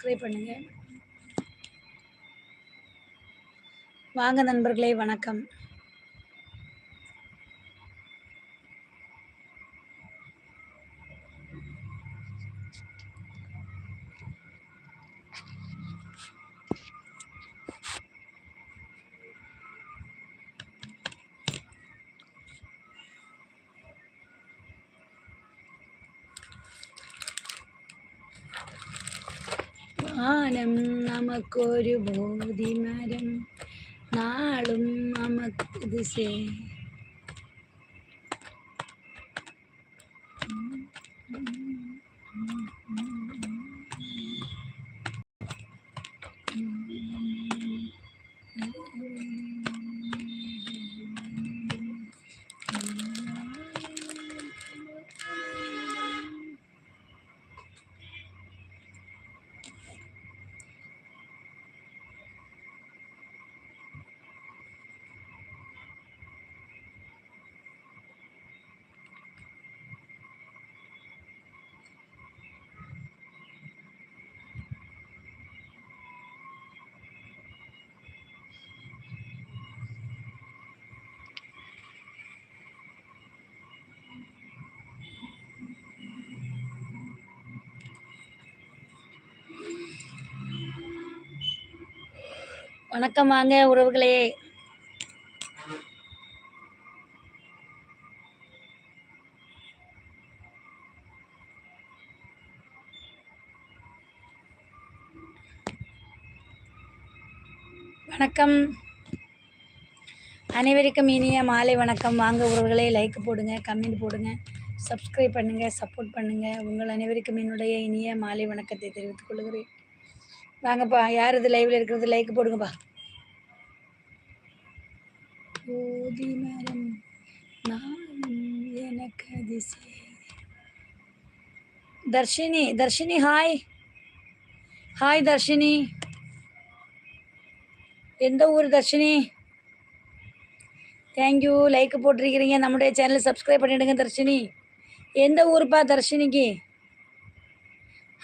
Subscribe பண்ணுங்கள் வாங்க நண்பர்களே வணக்கம். അമ്മക്കൊരു ബോധിമരം നാളും അമ്മക്കത് സേ Mm-hmm. வணக்கம் வாங்க உறவுகளே. வணக்கம். அனைவருக்கும் இனிய மாலை வணக்கம். வாங்க உறவுகளே லைக் போடுங்க கமெண்ட் போடுங்க சப்ஸ்கிரைப் பண்ணுங்க சப்போர்ட் பண்ணுங்க. உங்கள் அனைவருக்கும் என்னுடைய இனிய மாலை வணக்கத்தை தெரிவித்துக் கொள்கிறேன். வாங்கப்பா யார் இது லைவ்ல இருக்கிறது? லைக் போடுங்கப்பா. போதி மரம் எனக்கு தர்ஷினி தர்ஷினி ஹாய் ஹாய் தர்ஷினி. எந்த ஊர் தர்ஷினி? Thank you like போட்டிருக்கிறீங்க. நம்முடைய சேனலை சப்ஸ்கிரைப் பண்ணிவிடுங்க தர்ஷினி. எந்த ஊர்ப்பா தர்ஷினிக்கு?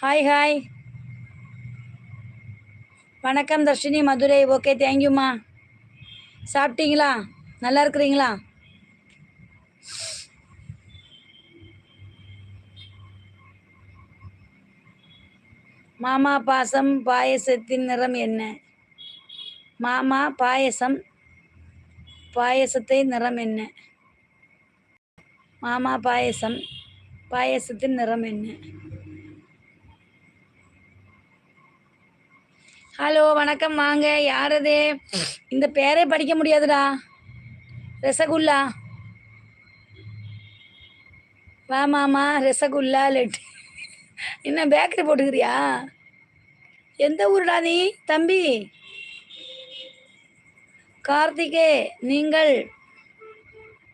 ஹாய் ஹாய் வணக்கம் தர்ஷினி மதுரை. ஓகே தேங்க்யூம்மா சாப்பிட்டீங்களா? நல்லா இருக்கிறீங்களா? மாமா பாசம் பாயசத்தின் நிறம் என்ன? மாமா பாயசம் பாயசத்தை நிறம் என்ன? மாமா பாயசம் பாயசத்தின் நிறம் என்ன? ஹலோ வணக்கம் வாங்க. யார் அது? இந்த பேரே படிக்க முடியாதுடா. ரசகுல்லா. வாமாமா ரசகுல்லா லெட் என்ன பேக்கரி போட்டுக்கிறியா? எந்த ஊருடா நீ? தம்பி. கார்த்திகே நீங்கள்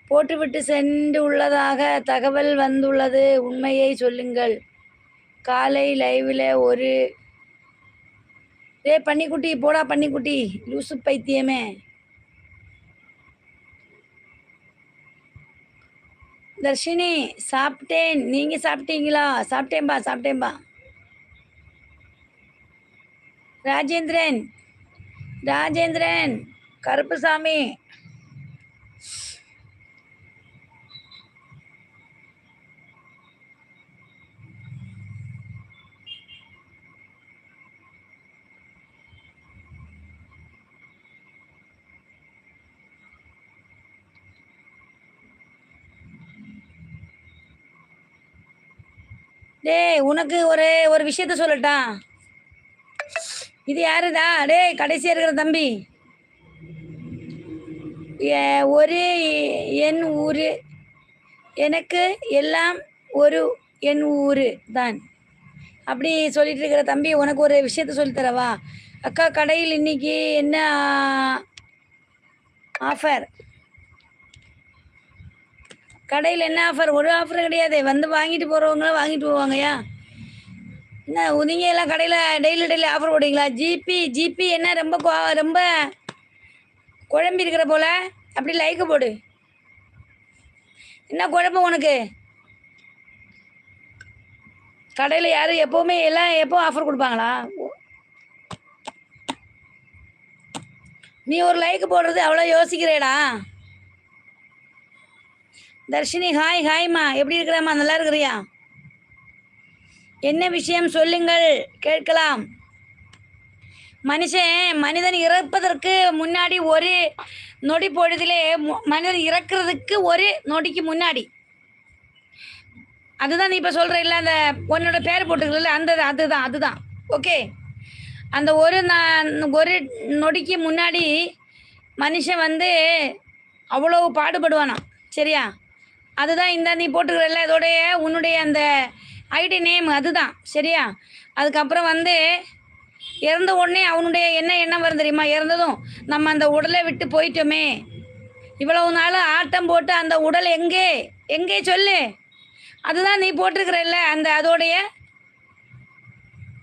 போட்டுவிட்டு சென்று உள்ளதாக தகவல் வந்துள்ளது. உண்மையை சொல்லுங்கள். காலை லைவில் ஒரு டே பன்னிக்குட்டி போடா பன்னிக்குட்டி லூசு பைத்தியமே தர்ஷினி சாப்பிட்டேன் நீங்க சாப்பிட்டீங்களா சாப்பிட்டேன்பா சாப்பிட்டேன்பா ராஜேந்திரன் ராஜேந்திரன் கருப்புசாமி டேய் உனக்கு ஒரு ஒரு விஷயத்த சொல்லட்டா இது யாருதா டேய் கடைசியா இருக்கிற தம்பி. ஏ- ஒரு என் ஊரு. எனக்கு எல்லாம் ஒரு என் ஊரு தான். அப்படி சொல்லிட்டு இருக்கிற தம்பி உனக்கு ஒரு விஷயத்த சொல்லித் தரவா? அக்கா கடையில் இன்னைக்கு என்ன ஆஃபர் கடையில் என்ன ஆஃபர் ஒரு ஆஃபரும் கிடையாது. வந்து வாங்கிட்டு போகிறவங்களும் வாங்கிட்டு போவாங்கயா என்ன நீங்கள் எல்லாம் கடையில் டெய்லி டெய்லி ஆஃபர் போடுவீங்களா? ஜிபி ஜிபி என்ன ரொம்ப ரொம்ப குழம்பி இருக்கிற போல? அப்படி லைக்கு போடு. என்ன குழப்பம் உனக்கு? கடையில் யாரும் எப்போவுமே எல்லாம் எப்போ ஆஃபர் கொடுப்பாங்களா? நீ ஒரு லைக்கு போடுறது அவ்வளோ யோசிக்கிறேடா. தர்ஷினி ஹாய் ஹாய்மா எப்படி இருக்கிறாம்மா? நல்லா இருக்கிறியா? என்ன விஷயம்? சொல்லுங்கள். கேட்கலாம். மனுஷன் மனிதன் இறப்பதற்கு முன்னாடி ஒரு நொடி பொழுதிலே மனிதன் இறக்குறதுக்கு ஒரு நொடிக்கு முன்னாடி. அதுதான் நீ இப்போ சொல்கிற இல்லை அந்த உன்னோட பேர் போட்டுக்கல அந்த அதுதான் அதுதான். ஓகே அந்த ஒரு நான் ஒரு நொடிக்கு முன்னாடி மனுஷன் வந்து அவ்வளோ பாடுபடுவானாம். சரியா? அதுதான் இந்த நீ போட்டுக்கிறல்ல இதோடைய உன்னுடைய அந்த ஐடி நேம் அதுதான் சரியா? அதுக்கப்புறம் வந்து இறந்த உடனே அவனுடைய என்ன எண்ணம் வரும் தெரியுமா? இறந்ததும் நம்ம அந்த உடலை விட்டு போயிட்டோமே. இவ்வளவு நாள் ஆட்டம் போட்டு அந்த உடல் எங்கே? எங்கே சொல்லு? அதுதான் நீ போட்டிருக்கிறல்ல அந்த அதோடைய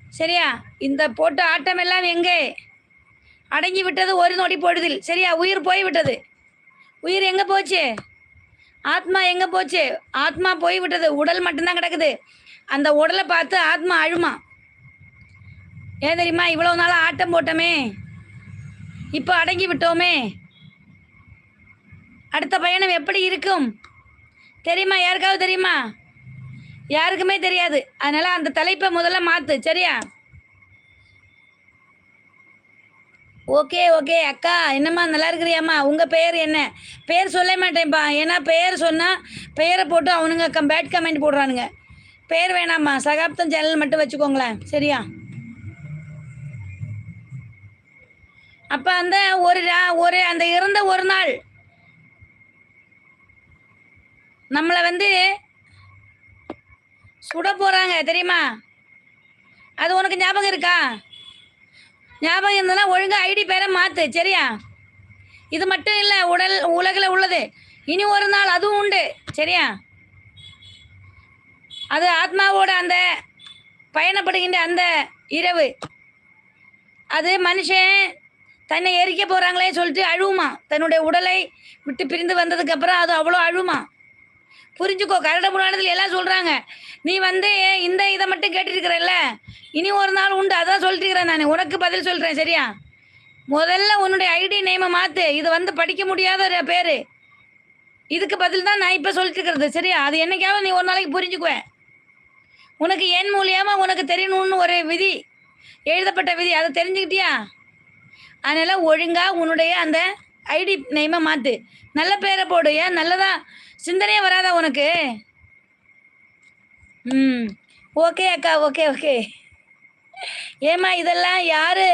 சரியா? இந்த போட்ட ஆட்டம் எல்லாம் எங்கே? அடங்கி விட்டது ஒரு நொடி பொழுதில் சரியா? உயிர் போய் விட்டது. உயிர் எங்கே போச்சு? ஆத்மா எங்கே போச்சு? ஆத்மா போய் விட்டது. உடல் மட்டும்தான் கிடக்குது. அந்த உடலை பார்த்து ஆத்மா அழுமா. ஏன் தெரியுமா? இவ்வளோ நாளாக ஆட்டம் போட்டோமே. இப்போ அடங்கி விட்டோமே. அடுத்த பயணம் எப்படி இருக்கும்? தெரியுமா? யாருக்காவது தெரியுமா? யாருக்குமே தெரியாது. அதனால அந்த தலைப்பை முதல்ல மாத்து. சரியா? ஓகே ஓகே அக்கா என்னம்மா நல்லா இருக்கிறியாம்மா? உங்கள் பெயர் என்ன? பெயர் சொல்ல மாட்டேன்ப்பா ஏன்னா பெயர் சொன்னால் பெயரை போட்டு அவனுங்க கம் பேட் கமெண்ட் போடுறானுங்க. பெயர் வேணாம்மா. சகாப்தம் சேனல் மட்டும் வச்சுக்கோங்களேன். சரியா? அப்போ அந்த ஒரு ரா- ஒரு அந்த இறந்த ஒரு நாள் நம்மளை வந்து சுட போகிறாங்க தெரியுமா? அது உனக்கு ஞாபகம் இருக்கா? ஞாபகம் இருந்ததுன்னா ஒழுங்காக ஐடி பேரை மாற்று சரியா? இது மட்டும் இல்லை உடல் உலகில் உள்ளது. இனி ஒரு நாள் அதுவும் உண்டு சரியா? அது ஆத்மாவோட அந்த பயணப்படுகின்ற அந்த இரவு. அது மனுஷன் தன்னை எரிக்க போகிறாங்களே சொல்லிட்டு அழுவுமா. தன்னுடைய உடலை விட்டு பிரிந்து வந்ததுக்கப்புறம் அது அவ்வளோ அழுவுமா புரிஞ்சுக்கோ கரட புராணத்தில் எல்லாம் சொல்கிறாங்க நீ வந்து இந்த இதை மட்டும் கேட்டுருக்கிறல்ல இனி ஒரு நாள் உண்டு அதான் சொல்லிட்டுருக்கிறேன் நான். உனக்கு பதில் சொல்கிறேன் சரியா? முதல்ல உன்னுடைய ஐடி நேமை மாற்று இது வந்து படிக்க முடியாத ஒரு பேர். இதுக்கு பதில் தான் நான் இப்போ சொல்லிட்டு இருக்கிறது சரியா? அது என்னைக்காவது நீ ஒரு நாளைக்கு புரிஞ்சுக்குவேன் உனக்கு என் மூலியமாக உனக்கு தெரியணும்னு ஒரு விதி எழுதப்பட்ட விதி. அதை தெரிஞ்சுக்கிட்டியா? அதனால் ஒழுங்காக உன்னுடைய அந்த ஐடி நேமை மாற்று நல்ல பேரை போடு ஏன்? நல்லதா சிந்தனையே வராதா உனக்கு? ம். ஓகே அக்கா ஓகே ஓகே. ஏம்மா இதெல்லாம் யார்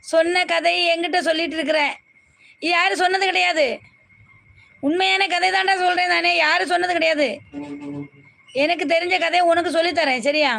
சொன்ன கதையை எங்கிட்ட சொல்லிட்டு இருக்கிற? இது யாரும் சொன்னது கிடையாது. உண்மையான கதை தாண்டா சொல்கிறேன் நானே. யாரும் சொன்னது கிடையாது. எனக்கு தெரிஞ்ச கதையை உனக்கு சொல்லித்தரேன் சரியா?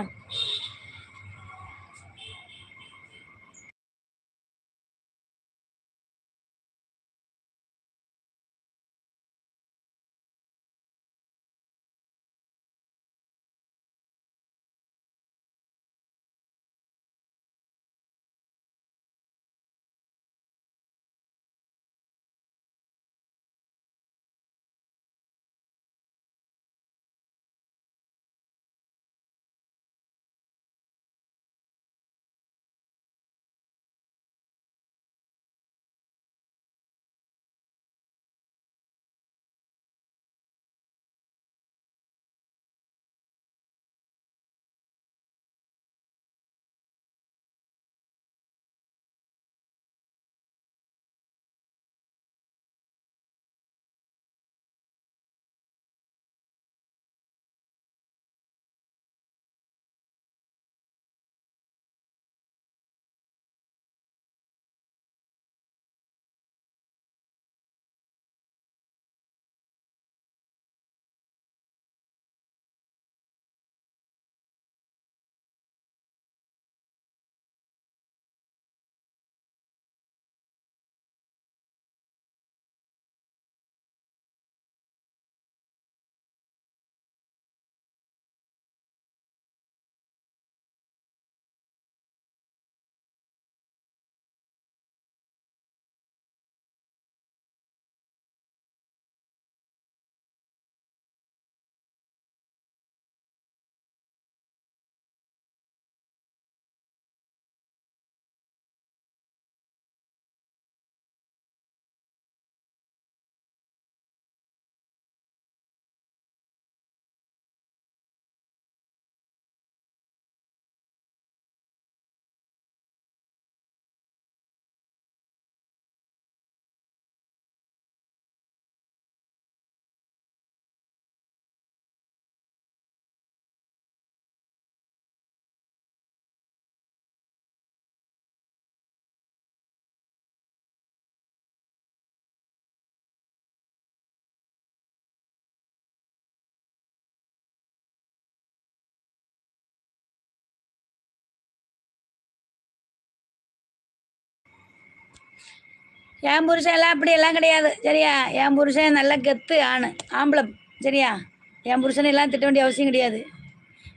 என் புருஷன் எல்லாம் அப்படி எல்லாம் கிடையாது சரியா? என் புருஷன் நல்ல கெத்து ஆணு ஆம்பளை சரியா? என் புருஷனை எல்லாம் திட்ட வேண்டிய அவசியம் கிடையாது.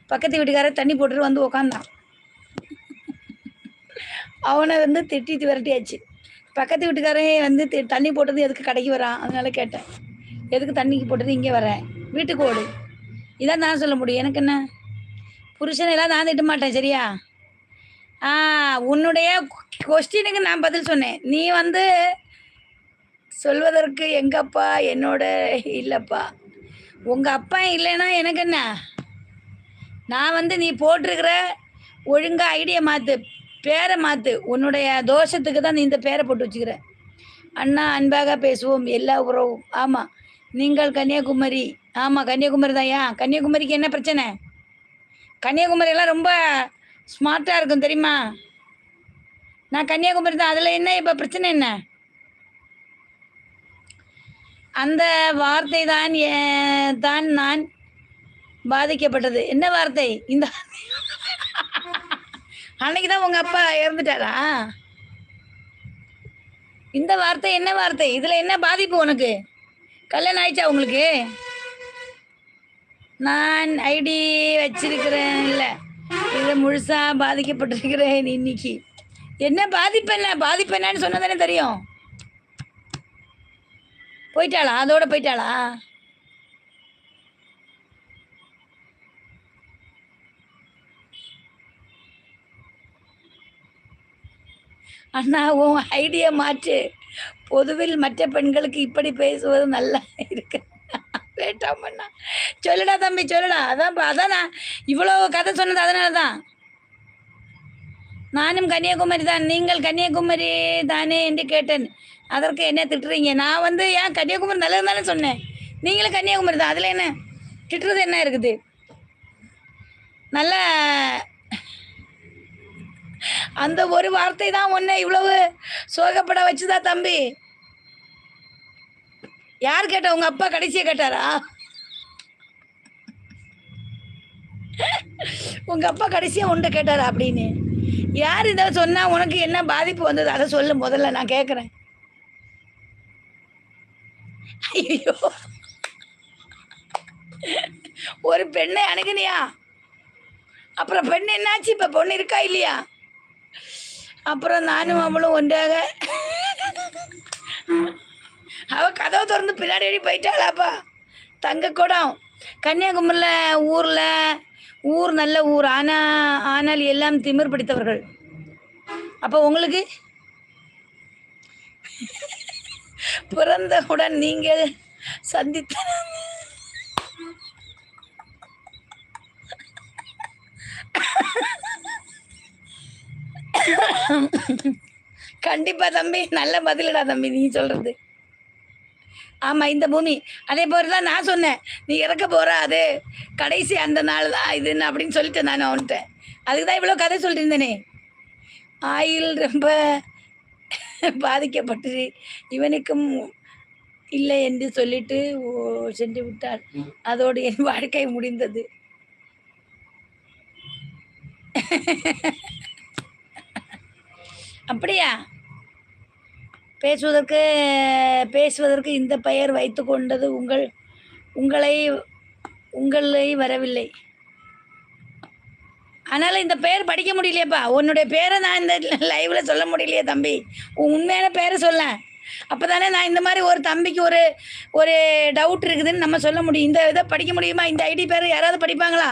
பக்கத்து வீட்டுக்காரர் தண்ணி போட்டுட்டு வந்து உக்காந்தான். அவனை வந்து திட்டிட்டு விரட்டியாச்சு. பக்கத்து வீட்டுக்காரன் வந்து தி- தண்ணி போட்டது எதுக்கு கடைக்கு வரான்? அதனால கேட்டேன். எதுக்கு தண்ணிக்கு போட்டது இங்கே வரேன் வீட்டுக்கு ஓடு. இதான் நான் சொல்ல முடியும். எனக்கு என்ன? புருஷனை எல்லாம் நான் திட்ட மாட்டேன் சரியா? உன்னுடைய கொஸ்டினுக்கு நான் பதில் சொன்னேன். நீ வந்து சொல்வதற்கு எங்கப்பா? என்னோட இல்லைப்பா. உங்கள் அப்பா இல்லைன்னா எனக்கு என்ன? நான் வந்து நீ போட்டிருக்கிற ஒழுங்காக ஐடியா மாற்று பேரை மாற்று உன்னுடைய தோஷத்துக்கு தான் நீ இந்த பேரை போட்டு வச்சுக்கிற. அண்ணா அன்பாக பேசுவோம். எல்லா உறவும். ஆமாம் நீங்கள் கன்னியாகுமரி. ஆமாம் கன்னியாகுமரி தான். ஏன்? கன்னியாகுமரிக்கு என்ன பிரச்சனை? கன்னியாகுமரி எல்லாம் ரொம்ப ஸ்மார்ட்டாக இருக்கும் தெரியுமா? நான் கன்னியாகுமரி தான். அதில் என்ன? இப்போ பிரச்சனை என்ன? அந்த வார்த்தை தான் ஏ- தான் நான் பாதிக்கப்பட்டது. என்ன வார்த்தை? இந்த அன்னைக்கு தான் உங்கள் அப்பா இறந்துட்டாரா? இந்த வார்த்தை என்ன வார்த்தை? இதில் என்ன பாதிப்பு உனக்கு? கல்யாணம் ஆயிடுச்சா உங்களுக்கு? நான் ஐடி வச்சிருக்கிறேன் இல்லை இதை முழுசாக பாதிக்கப்பட்டிருக்கிறேன் இன்னைக்கு. என்ன பாதிப்பு என்ன? பாதிப்பு என்னன்னு சொன்னதானே தெரியும். போயிட்டாளா? அதோட போயிட்டாளா? அண்ணா உன் ஐடியா மாற்று. பொதுவில் மற்ற பெண்களுக்கு இப்படி பேசுவது நல்லா இருக்கு? வேண்டாம் அண்ணா சொல்லுடா தம்பி சொல்லுடா. அதான் பா- அதான் இவ்வளோ கதை சொன்னது அதனால தான் நானும் கன்னியாகுமரி தான். நீங்கள் கன்னியாகுமரி தானே என்று கேட்டேன். அதற்கு என்ன திட்டுறீங்க? நான் வந்து ஏன் கன்னியாகுமரி நல்லது தானே சொன்னேன். நீங்களும் கன்னியாகுமரி தான். அதில் என்ன திட்டுறது என்ன இருக்குது? நல்ல அந்த ஒரு வார்த்தை தான் உன்னை இவ்வளவு சோகப்பட வச்சுதா தம்பி. யார் கேட்டா உங்க அப்பா கடைசியா கேட்டாரா? உங்க அப்பா கடைசியா உன்ட்ட கேட்டாரா அப்படின்னு? யார் இதை சொன்னா உனக்கு என்ன பாதிப்பு வந்தது? அதை சொல்லு முதல்ல நான் கேட்குறேன் ஐயோ. ஒரு பெண்ணை அணுகுனியா? அப்புறம் பெண் என்னாச்சு? இப்போ பொண்ணு இருக்கா இல்லையா? அப்புறம் நானும் அவளும் ஒன்றாக. அவ கதவை திறந்து பின்னாடி அடி போயிட்டாளாப்பா. தங்க குடம். கன்னியாகுமரியில் ஊரில் ஊர் நல்ல ஊர். ஆனா ஆனால் எல்லாம் திமிர் பிடித்தவர்கள். அப்போ உங்களுக்கு? பிறந்தவுடன் நீங்கள் சந்தித்த கண்டிப்பா தம்பி நல்ல பதிலடா தம்பி நீ சொல்றது. ஆமா இந்த பூமி. அதே போல தான் நான் சொன்னேன். நீ இறக்க போகிறா அது கடைசி அந்த நாள் தான் இதுன்னு அப்படின்னு சொல்லிட்டேன் நான் அவன்கிட்ட. அதுக்கு தான் இவ்வளோ கதை சொல்லியிருந்தேனே. ஆயில் ரொம்ப பாதிக்கப்பட்டு இவனுக்கும் இல்லை என்று சொல்லிட்டு ஓ- சென்று விட்டாள். அதோடு என் வாழ்க்கை முடிந்தது. அப்படியா? பேசுவதற்கு பேசுவதற்கு இந்த பெயர் வைத்து கொண்டது உங்கள் உங்களை உங்களை வரவில்லை. அதனால் இந்த பெயர் படிக்க முடியலையேப்பா. உன்னுடைய பேரை நான் இந்த லைவில் சொல்ல முடியலையே தம்பி. உன் உண்மையான பேரை சொல்ல. அப்போ தானே நான் இந்த மாதிரி ஒரு தம்பிக்கு ஒரு ஒரு டவுட் இருக்குதுன்னு நம்ம சொல்ல முடியும். இந்த இதை படிக்க முடியுமா? இந்த ஐடி பேர் யாராவது படிப்பாங்களா?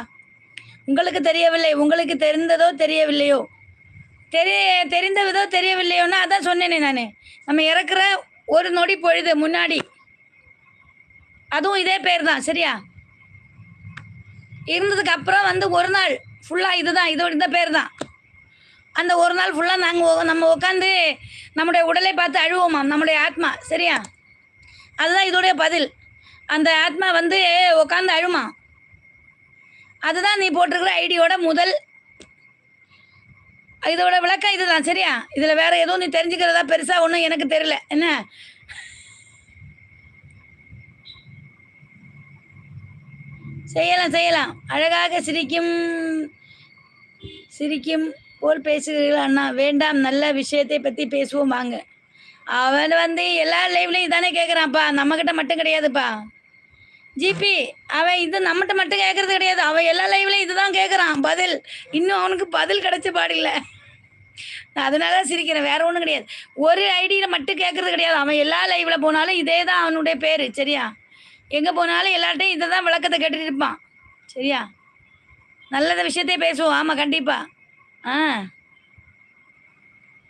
உங்களுக்கு தெரியவில்லை. உங்களுக்கு தெரிந்ததோ தெரியவில்லையோ? தெரிய தெரிந்த விதோ தெரியவில்லையோன்னா அதான் சொன்னேனே நான். நம்ம இறக்குற ஒரு நொடி பொழுது முன்னாடி. அதுவும் இதே பேர் தான் சரியா? இருந்ததுக்கு அப்புறம் வந்து ஒரு நாள் ஃபுல்லாக இதுதான் இதோட இந்த பேர் தான் அந்த ஒரு நாள் ஃபுல்லாக நாங்கள் நம்ம உட்காந்து நம்முடைய உடலை பார்த்து அழுவோமாம் நம்முடைய ஆத்மா சரியா? அதுதான் இதோடைய பதில். அந்த ஆத்மா வந்து உட்காந்து அழுமா அதுதான் நீ போட்டிருக்கிற ஐடியோட முதல் இதோட விளக்கம் இதுதான் சரியா? இதில் வேற எதுவும் நீ தெரிஞ்சுக்கிறதா பெருசாக ஒன்றும் எனக்கு தெரியல. என்ன? செய்யலாம் செய்யலாம். அழகாக சிரிக்கும் சிரிக்கும் போல் பேசுகிறீர்கள் அண்ணா. வேண்டாம் நல்ல விஷயத்தை பற்றி பேசுவோம் வாங்க. அவன் வந்து எல்லா லைவ்லையும் இதானே கேட்குறான்ப்பா நம்மக்கிட்ட மட்டும் கிடையாதுப்பா. ஜிபி அவன் இது நம்மகிட்ட மட்டும் கேட்கறது கிடையாது. அவன் எல்லா லைவ்லையும் இதுதான் கேட்குறான் பதில். இன்னும் அவனுக்கு பதில் கிடைச்ச பாடில்லை நான் அதனால தான் சிரிக்கிறேன். வேற ஒன்றும் கிடையாது. ஒரு ஐடியில் மட்டும் கேட்கறது கிடையாது. அவன் எல்லா லைவில் போனாலும் இதே தான் அவனுடைய பேர். சரியா? எங்கே போனாலும் எல்லார்ட்டையும் இதை தான் விளக்கத்தை கேட்டுட்டு இருப்பான். சரியா? நல்லத விஷயத்தையே பேசுவோம். ஆமாம் கண்டிப்பாக ஆ.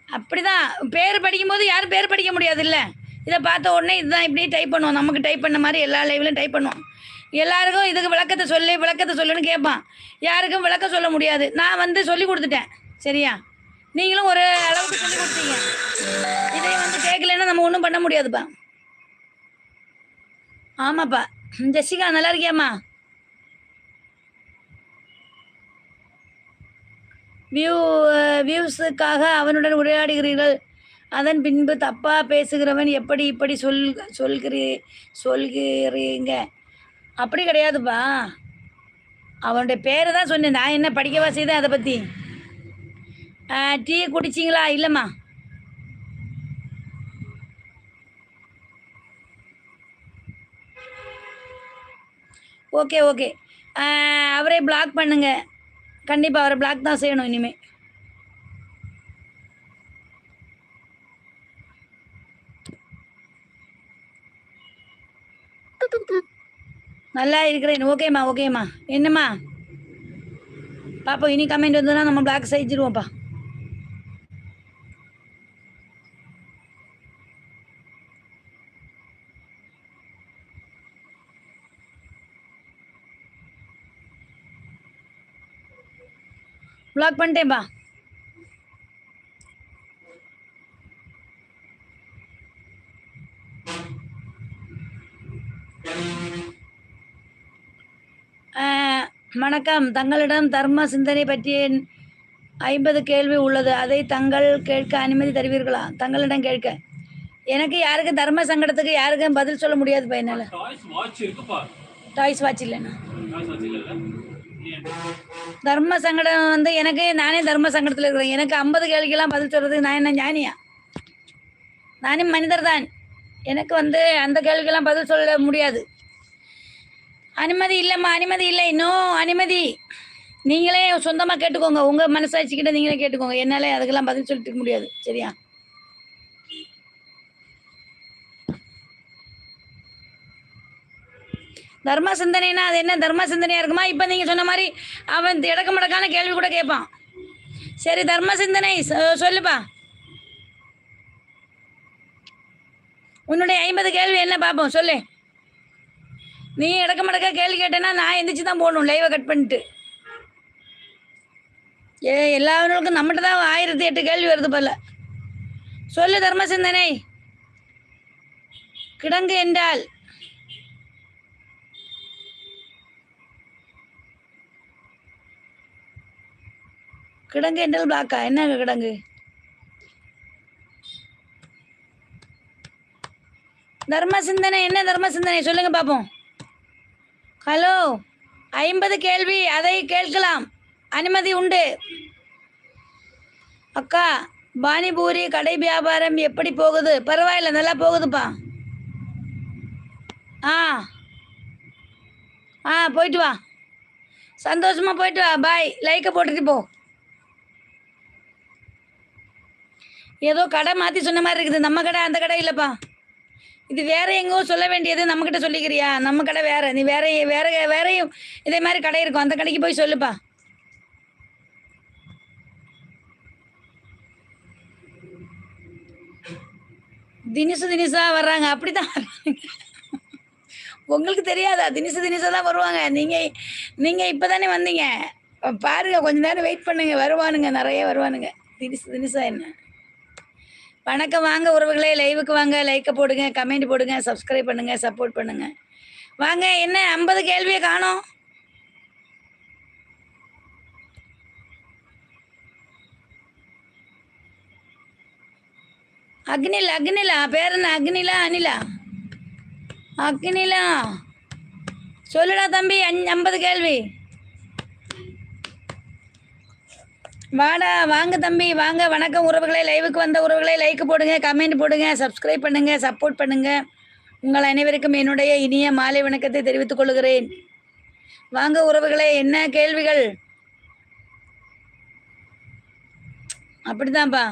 அப்படிதான். பேர் படிக்கும்போது யாரும் பேர் படிக்க முடியாது இல்லை இதை பார்த்த உடனே இதுதான் இப்படி டைப் பண்ணுவோம். நமக்கு டைப் பண்ண மாதிரி எல்லா லைவ்லையும் டைப் பண்ணுவோம். எல்லாருக்கும் இதுக்கு விளக்கத்தை சொல்லு விளக்கத்தை சொல்லுன்னு கேட்பான். யாருக்கும் விளக்கம் சொல்ல முடியாது. நான் வந்து சொல்லி கொடுத்துட்டேன். சரியா? நீங்களும் ஒரு அளவுக்கு சொல்லி கொடுத்தீங்க. இதை வந்து கேட்கலன்னா நம்ம ஒன்றும் பண்ண முடியாதுப்பா. ஆமாப்பா. ஜெசிகா நல்லா இருக்கியாம்மா? வியூ வியூஸுக்காக அவனுடன் உரையாடுகிறீர்கள். அதன் பின்பு தப்பாக பேசுகிறவன் எப்படி இப்படி சொல் சொல்கிறீ சொல்கிறீங்க? அப்படி கிடையாதுப்பா. அவனுடைய பேரை தான் சொன்னேன். நான் என்ன படிக்கவா செய்தேன் அதை பற்றி டீ குடிச்சிங்களா? இல்லைம்மா. Okay okay. அவரே பிளாக் பண்ணுங்க. கண்டிப்பாக அவரை பிளாக் தான் செய்யணும் இனிமேல் நல்லா இருக்கிறேன் ஓகேம்மா ஓகேம்மா என்னம்மா? பாப்போம் இனி கமெண்ட் வந்ததுன்னா நம்ம பிளாக் செஞ்சிருவோம்ப்பா பிளாக் பண்ணிட்டேன்பா வணக்கம். தங்களிடம் தர்ம சிந்தனை பற்றிய ஐம்பது கேள்வி உள்ளது. அதை தங்கள் கேட்க அனுமதி தருவீர்களா? தங்களிடம் கேட்க. எனக்கு யாருக்கும் தர்ம சங்கடத்துக்கு யாருக்கும் பதில் சொல்ல முடியாது என்னால். டாய்ஸ் வாட்ச் இல்லைண்ணா? தர்ம சங்கடம் வந்து எனக்கு நானே தர்ம சங்கடத்தில் இருக்கிறேன். எனக்கு ஐம்பது கேள்விக்கெல்லாம் பதில் சொல்கிறதுக்கு நான் என்ன ஞானியா? நானே மனிதர் தான் எனக்கு வந்து அந்த கேள்விக்கெல்லாம் பதில் சொல்ல முடியாது. அனுமதி இல்லைம்மா அனுமதி இல்லை. இன்னும் அனுமதி. நீங்களே சொந்தமாக கேட்டுக்கோங்க. உங்கள் மனசாட்சிக்கிட்ட நீங்களே கேட்டுக்கோங்க. என்னால் அதுக்கெல்லாம் பதில் சொல்லிட்டு முடியாது. சரியா? தர்ம சிந்தனைனா அது என்ன? தர்ம சிந்தனையாக இருக்குமா? இப்போ நீங்கள் சொன்ன மாதிரி அவன் இடக்க மடக்கான கேள்வி கூட கேட்பான். சரி தர்ம சிந்தனை. சொ- சொல்லுப்பா. உன்னுடைய ஐம்பது கேள்வி என்ன பார்ப்போம் சொல்லு. நீ இடக்க மடக்க கேள்வி கேட்டேன்னா நான் எந்திரிச்சு தான் போகணும் லைவை கட் பண்ணிட்டு. ஏ எல்லாருக்கும் நம்மகிட்ட தான் ஆயிரத்தி எட்டு கேள்வி வருது போல. சொல்லு தர்ம சிந்தனை. கிடங்கு என்றால்? கிடங்கு என்றால் பிளாக்கா என்ன கிடங்கு? தர்ம சிந்தனை என்ன தர்ம சிந்தனை? சொல்லுங்க பார்ப்போம் ஹலோ ஐம்பது கேள்வி அதை கேட்கலாம். அனுமதி உண்டு. அக்கா பானிபூரி கடை வியாபாரம் எப்படி போகுது? பரவாயில்ல நல்லா போகுதுப்பா. ஆ. ஆ போயிட்டு வா. சந்தோஷமாக போயிட்டு வா. பாய். லைக்கை போட்டுட்டு போ. ஏதோ கடை மாற்றி சொன்ன மாதிரி இருக்குது. நம்ம கடை அந்த கடை இல்லைப்பா. இது வேற எங்கோ சொல்ல வேண்டியது நம்மக்கிட்ட சொல்லிக்கிறியா? நம்ம கடை வேற. நீ வேற வேற வேறையும் இதே மாதிரி கடை இருக்கும். அந்த கடைக்கு போய் சொல்லுப்பா. தினிசு தினிசா வர்றாங்க. அப்படிதான் உங்களுக்கு தெரியாதா? தினிசு தினிசா தான் வருவாங்க. நீங்கள் நீங்கள் இப்போ தானே வந்தீங்க. பாருங்க கொஞ்ச நேரம் வெயிட் பண்ணுங்க. வருவானுங்க. நிறைய வருவானுங்க. தினிசு தினிசா என்ன? வணக்கம் வாங்க உறவுகளே. லைவுக்கு வாங்க. லைக்கை போடுங்க கமெண்ட் போடுங்க சப்ஸ்கிரைப் பண்ணுங்க சப்போர்ட் பண்ணுங்க. வாங்க என்ன ஐம்பது கேள்வியை காணோம். அக்னில் அக்னிலா பேர் என்ன? அக்னிலா அனிலா? அக்னிலா. சொல்லுடா தம்பி அஞ்சு ஐம்பது கேள்வி. வாடா வாங்க தம்பி வாங்க. வணக்கம் உறவுகளே. லைவுக்கு வந்த உறவுகளே லைக் போடுங்க கமெண்ட் போடுங்க சப்ஸ்கிரைப் பண்ணுங்க சப்போர்ட் பண்ணுங்க. உங்கள் அனைவருக்கும் என்னுடைய இனிய மாலை வணக்கத்தை தெரிவித்துக் கொள்கிறேன். வாங்க உறவுகளே என்ன கேள்விகள்? அப்படிதான்ப்பா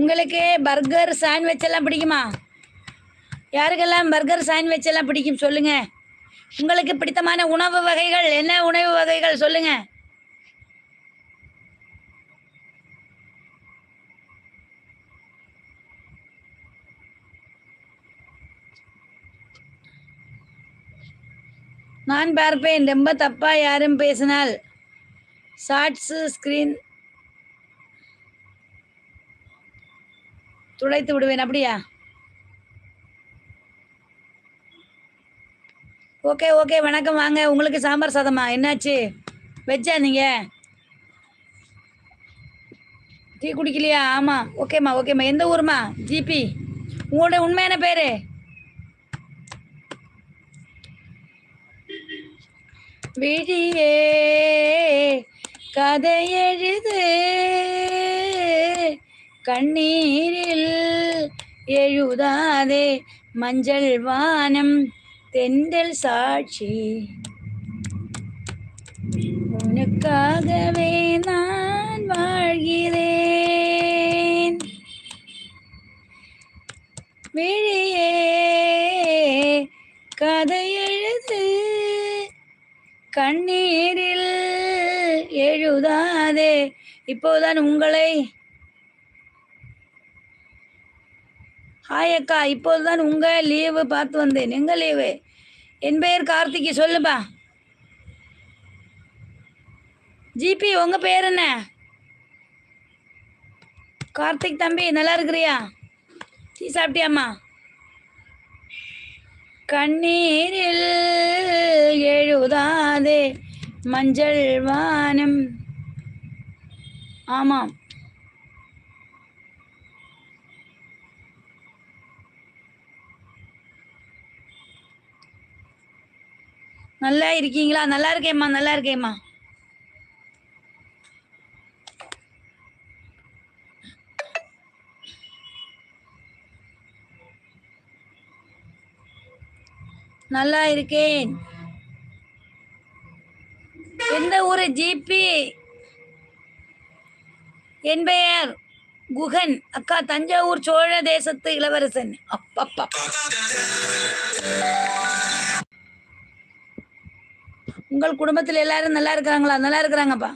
உங்களுக்கு பர்கர் சாண்ட்விச் எல்லாம் பிடிக்குமா? யாருக்கெல்லாம் பர்கர் சாண்ட்விச் எல்லாம் பிடிக்கும் சொல்லுங்க. உங்களுக்கு பிடித்தமான உணவு வகைகள் என்ன உணவு வகைகள் சொல்லுங்க. நான் பார்ப்பேன். ரொம்ப தப்பா யாரும் பேசினால். ஷார்ட்ஸு ஸ்க்ரீன் துளைத்து விடுவேன் அப்படியா? ஓகே ஓகே வணக்கம் வாங்க. உங்களுக்கு சாம்பார் சாதமா? என்னாச்சு? வெஜ்ஜா நீங்கள் டீ குடிக்கலையா? ஆமாம் ஓகேம்மா ஓகேம்மா. எந்த ஊர்மா ஜிபி. உங்களோட உண்மையான பேர்? விழியே கதை எழுது. கண்ணீரில் எழுதாதே மஞ்சள் வானம் தென்றல் சாட்சி. உனக்காகவே நான் வாழ்கிறேன். விழியே கதை எழுது. கண்ணீரில் எழுதாதே. இப்போதான் உங்களை ஹாய் அக்கா இப்போதுதான் உங்கள் லீவு பார்த்து வந்தேன். எங்கள் லீவு என் பெயர் கார்த்திகை சொல்லுப்பா. ஜிபி உங்கள் பேர் என்ன? கார்த்திக் தம்பி நல்லா இருக்கிறியா? டீ சாப்பிட்டியாம்மா? கண்ணீரில் எழுதாதே மஞ்சள் வானம். ஆமாம். நல்லா இருக்கீங்களா? நல்லா இருக்கேம்மா நல்லா இருக்கேம்மா. நல்லா இருக்கேன். எந்த ஊரு? ஜிபி. என் பெயர் குகன். அக்கா தஞ்சாவூர் சோழ தேசத்து இளவரசன். அப்பப்பா. உங்கள் குடும்பத்தில் எல்லாரும் நல்லா இருக்கிறாங்களா? நல்லா இருக்கிறாங்கப்பா.